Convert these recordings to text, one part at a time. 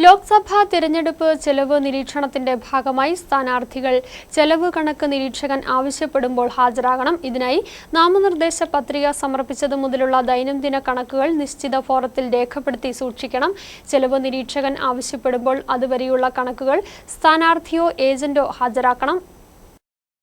ലോക്സഭാ തിരഞ്ഞെടുപ്പ് ചെലവ് നിരീക്ഷണത്തിന്റെ ഭാഗമായി സ്ഥാനാർത്ഥികൾ ചെലവ് കണക്ക് നിരീക്ഷകൻ ആവശ്യപ്പെടുമ്പോൾ ഹാജരാകണം. ഇതിനായി നാമനിർദ്ദേശ പത്രിക സമർപ്പിച്ചതു മുതലുള്ള ദൈനംദിന കണക്കുകൾ നിശ്ചിത ഫോറത്തിൽ രേഖപ്പെടുത്തി സൂക്ഷിക്കണം. ചെലവ് നിരീക്ഷകൻ ആവശ്യപ്പെടുമ്പോൾ അതുവരെയുള്ള കണക്കുകൾ സ്ഥാനാർത്ഥിയോ ഏജന്റോ ഹാജരാക്കണം.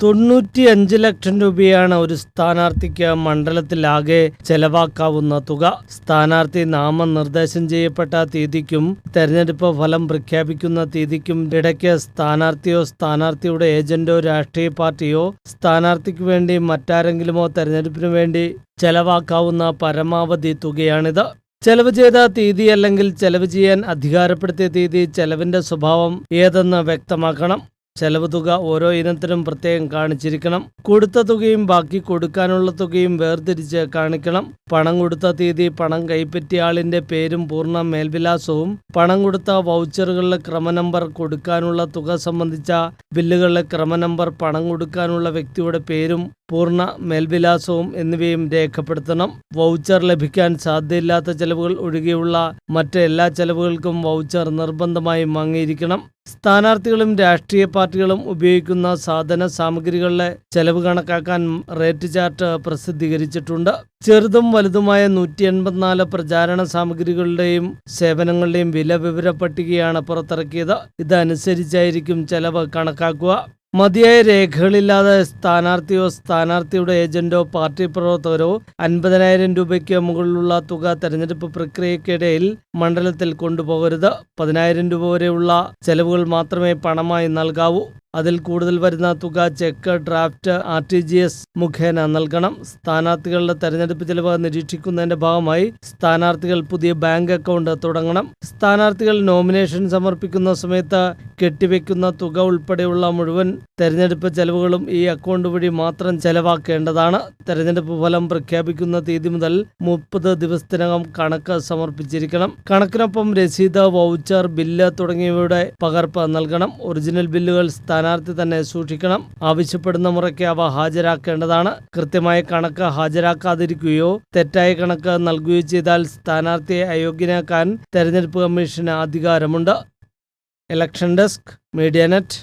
തൊണ്ണൂറ്റിയഞ്ച് ലക്ഷം രൂപയാണ് ഒരു സ്ഥാനാർത്ഥിക്ക് മണ്ഡലത്തിലാകെ ചെലവാക്കാവുന്ന തുക. സ്ഥാനാർത്ഥി നാമനിർദ്ദേശം ചെയ്യപ്പെട്ട തീയതിക്കും തെരഞ്ഞെടുപ്പ് ഫലം പ്രഖ്യാപിക്കുന്ന തീയതിക്കും ഇടയ്ക്ക് സ്ഥാനാർത്ഥിയോ സ്ഥാനാർത്ഥിയുടെ ഏജന്റോ രാഷ്ട്രീയ പാർട്ടിയോ സ്ഥാനാർത്ഥിക്ക് വേണ്ടി മറ്റാരെങ്കിലുമോ തെരഞ്ഞെടുപ്പിനു വേണ്ടി ചെലവാക്കാവുന്ന പരമാവധി തുകയാണിത്. ചെലവ് ചെയ്ത തീയതി അല്ലെങ്കിൽ ചെലവ് ചെയ്യാൻ അധികാരപ്പെടുത്തിയ തീയതി ചെലവിന്റെ സ്വഭാവം ഏതെന്ന് വ്യക്തമാക്കണം. ചെലവ് തുക ഓരോ ഇനത്തിനും പ്രത്യേകം കാണിച്ചിരിക്കണം. കൊടുത്ത തുകയും ബാക്കി കൊടുക്കാനുള്ള തുകയും വേർതിരിച്ച് കാണിക്കണം. പണം കൊടുത്ത തീയതി പണം കൈപ്പറ്റിയ ആളിന്റെ പേരും പൂർണ മേൽവിലാസവും പണം കൊടുത്ത വൗച്ചറുകളിലെ ക്രമനമ്പർ കൊടുക്കാനുള്ള തുക സംബന്ധിച്ച ബില്ലുകളിലെ ക്രമനമ്പർ പണം കൊടുക്കാനുള്ള വ്യക്തിയുടെ പേരും പൂർണ മേൽവിലാസവും എന്നിവയും രേഖപ്പെടുത്തണം. വൗച്ചർ ലഭിക്കാൻ സാധ്യതയില്ലാത്ത ചെലവുകൾ ഒഴികെയുള്ള മറ്റ് എല്ലാ ചെലവുകൾക്കും വൗച്ചർ നിർബന്ധമായും വാങ്ങിയിരിക്കണം സ്ഥാനാർത്ഥികളും രാഷ്ട്രീയ പാർട്ടികളും ഉപയോഗിക്കുന്ന സാധന സാമഗ്രികളിലെ ചെലവ് കണക്കാക്കാൻ റേറ്റ് ചാർട്ട് പ്രസിദ്ധീകരിച്ചിട്ടുണ്ട്. ചെറുതും വലുതുമായ നൂറ്റി എൺപത്തിനാല് പ്രചാരണ സാമഗ്രികളുടെയും സേവനങ്ങളുടെയും വില വിവര പട്ടികയാണ് പുറത്തിറക്കിയത്. ഇതനുസരിച്ചായിരിക്കും ചെലവ് കണക്കാക്കുക. മതിയായ രേഖകളില്ലാതെ സ്ഥാനാർത്ഥിയോ സ്ഥാനാർത്ഥിയുടെ ഏജന്റോ പാർട്ടി പ്രവർത്തകരോ അൻപതിനായിരം രൂപയ്ക്ക് മുകളിലുള്ള തുക തെരഞ്ഞെടുപ്പ് പ്രക്രിയക്കിടയിൽ മണ്ഡലത്തിൽ കൊണ്ടുപോകരുത്. പതിനായിരം രൂപ വരെയുള്ള ചെലവുകൾ മാത്രമേ പണമായി നൽകാവൂ. അതിൽ കൂടുതൽ വരുന്ന തുക cheque draft R T G S മുഖേന നൽകണം. സ്ഥാനാർത്ഥികളുടെ തെരഞ്ഞെടുപ്പ് ചെലവ് നിരീക്ഷിക്കുന്നതിന്റെ ഭാഗമായി സ്ഥാനാർത്ഥികൾ പുതിയ ബാങ്ക് അക്കൗണ്ട് തുടങ്ങണം. സ്ഥാനാർത്ഥികൾ നോമിനേഷൻ സമർപ്പിക്കുന്ന സമയത്ത് കെട്ടിവെക്കുന്ന തുക ഉൾപ്പെടെയുള്ള മുഴുവൻ തെരഞ്ഞെടുപ്പ് ചെലവുകളും ഈ അക്കൗണ്ട് വഴി മാത്രം ചെലവാക്കേണ്ടതാണ്. തെരഞ്ഞെടുപ്പ് ഫലം പ്രഖ്യാപിക്കുന്ന തീയതി മുതൽ മുപ്പത് ദിവസത്തിനകം കണക്ക് സമർപ്പിച്ചിരിക്കണം. കണക്കിനൊപ്പം രസീത് വൗച്ചർ ബില്ല് തുടങ്ങിയവയുടെ പകർപ്പ് നൽകണം. ഒറിജിനൽ ബില്ലുകൾ സ്ഥാനാർത്ഥി തന്നെ സൂക്ഷിക്കണം. ആവശ്യപ്പെടുന്ന മുറയ്ക്ക് അവ ഹാജരാക്കേണ്ടതാണ്. കൃത്യമായ കണക്ക് ഹാജരാക്കാതിരിക്കുകയോ തെറ്റായ കണക്ക് നൽകുകയോ ചെയ്താൽ സ്ഥാനാർത്ഥിയെ അയോഗ്യനാക്കാൻ തെരഞ്ഞെടുപ്പ് കമ്മീഷന് അധികാരമുണ്ട്. Election desk media net